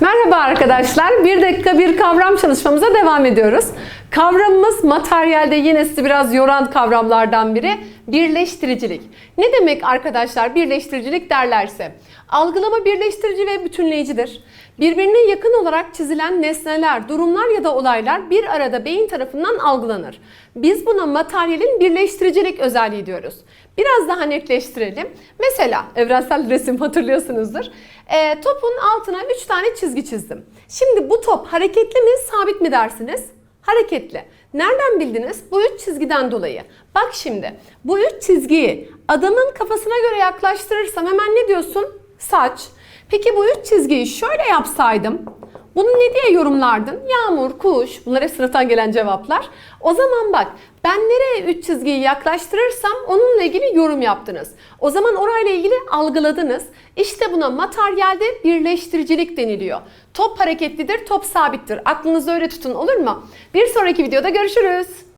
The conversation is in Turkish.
Merhaba arkadaşlar. Bir dakika bir kavram çalışmamıza devam ediyoruz. Kavramımız materyalde yine sizi biraz yoran kavramlardan biri birleştiricilik. Ne demek arkadaşlar birleştiricilik derlerse? Algılama birleştirici ve bütünleyicidir. Birbirine yakın olarak çizilen nesneler, durumlar ya da olaylar bir arada beyin tarafından algılanır. Biz buna materyalin birleştiricilik özelliği diyoruz. Biraz daha netleştirelim. Mesela evrensel resim hatırlıyorsunuzdur. Ee, topun altına 3 tane çizgi çizdim. Şimdi bu top hareketli mi, sabit mi dersiniz? Hareketli. Nereden bildiniz? Bu üç çizgiden dolayı. Bak şimdi bu üç çizgiyi adamın kafasına göre yaklaştırırsam hemen ne diyorsun? Saç. Peki bu üç çizgiyi şöyle yapsaydım bunu ne diye yorumlardın? Yağmur, kuş, bunlar hep sınıftan gelen cevaplar. O zaman bak ben nereye üç çizgiyi yaklaştırırsam onunla ilgili yorum yaptınız. O zaman orayla ilgili algıladınız. İşte buna materyalde birleştiricilik deniliyor. Top hareketlidir, top sabittir. Aklınızda öyle tutun olur mu? Bir sonraki videoda görüşürüz.